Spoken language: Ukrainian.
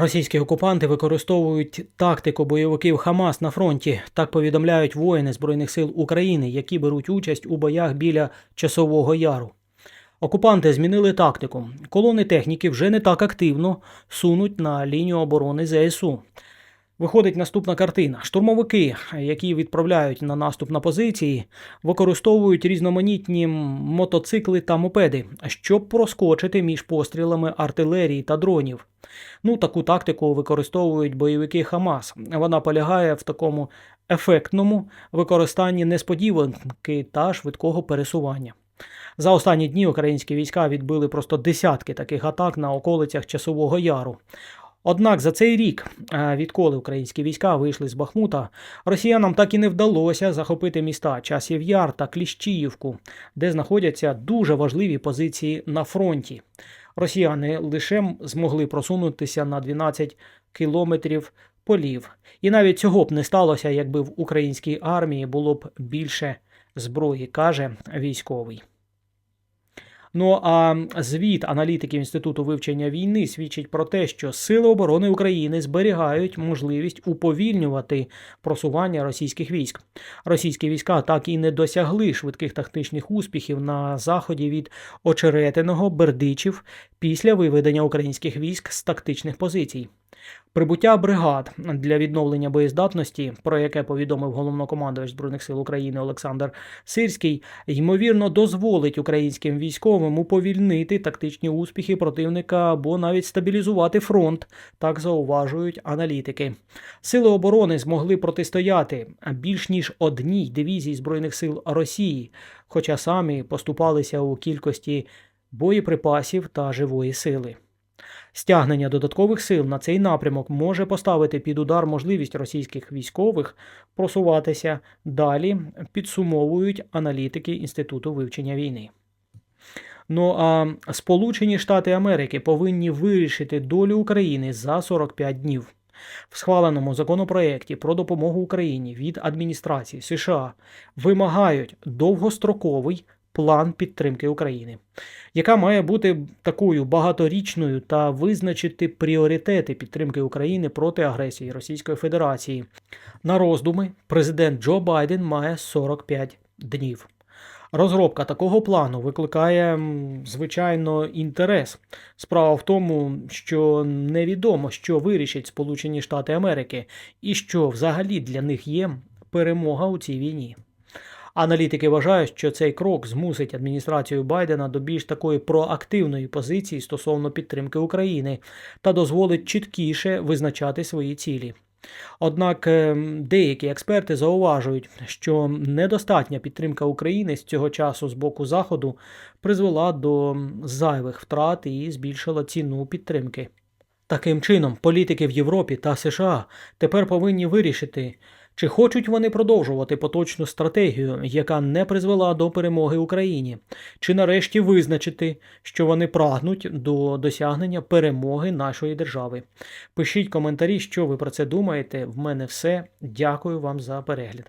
Російські окупанти використовують тактику бойовиків Хамас на фронті. Так повідомляють воїни Збройних сил України, які беруть участь у боях біля Часового Яру. Окупанти змінили тактику. Колони техніки вже не так активно сунуть на лінію оборони ЗСУ. Виходить наступна картина. Штурмовики, які відправляють на наступ на позиції, використовують різноманітні мотоцикли та мопеди, щоб проскочити між пострілами артилерії та дронів. Ну, таку тактику використовують бойовики Хамас. Вона полягає в такому ефектному використанні несподіванки та швидкого пересування. За останні дні українські війська відбили просто десятки таких атак на околицях Часового Яру. Однак за цей рік, е, відколи українські війська вийшли з Бахмута, росіянам так і не вдалося захопити міста Часів Яр та Кліщіївку, де знаходяться дуже важливі позиції на фронті. Росіяни лише змогли просунутися на 12 кілометрів полів. І навіть цього б не сталося, якби в українській армії було б більше зброї, каже військовий. Ну а звіт аналітиків Інституту вивчення війни свідчить про те, що Сили оборони України зберігають можливість уповільнювати просування російських військ. Російські війська так і не досягли швидких тактичних успіхів на заході від очеретиного Бердичів після виведення українських військ з тактичних позицій. Прибуття бригад для відновлення боєздатності, про яке повідомив головнокомандувач Збройних сил України Олександр Сирський, ймовірно дозволить українським військовим уповільнити тактичні успіхи противника або навіть стабілізувати фронт, так зауважують аналітики. Сили оборони змогли протистояти більш ніж одній дивізії збройних сил Росії, хоча самі поступалися у кількості боєприпасів та живої сили. Стягнення додаткових сил на цей напрямок може поставити під удар можливість російських військових просуватися далі, підсумовують аналітики Інституту вивчення війни. Ну а Сполучені Штати Америки повинні вирішити долю України за 45 днів. В схваленому законопроєкті про допомогу Україні від адміністрації США вимагають довгостроковий план підтримки України, яка має бути такою багаторічною та визначити пріоритети підтримки України проти агресії Російської Федерації. На роздуми президент Джо Байден має 45 днів. Розробка такого плану викликає, звичайно, інтерес. Справа в тому, що невідомо, що вирішать Сполучені Штати Америки, і що взагалі для них є перемога у цій війні. Аналітики вважають, що цей крок змусить адміністрацію Байдена до більш такої проактивної позиції стосовно підтримки України та дозволить чіткіше визначати свої цілі. Однак ем, деякі експерти зауважують, що недостатня підтримка України з цього часу з боку Заходу призвела до зайвих втрат і збільшила ціну підтримки. Таким чином, політики в Європі та США тепер повинні вирішити, чи хочуть вони продовжувати поточну стратегію, яка не призвела до перемоги Україні, чи нарешті визначити, що вони прагнуть до досягнення перемоги нашої держави. Пишіть коментарі, що ви про це думаєте. В мене все. Дякую вам за перегляд.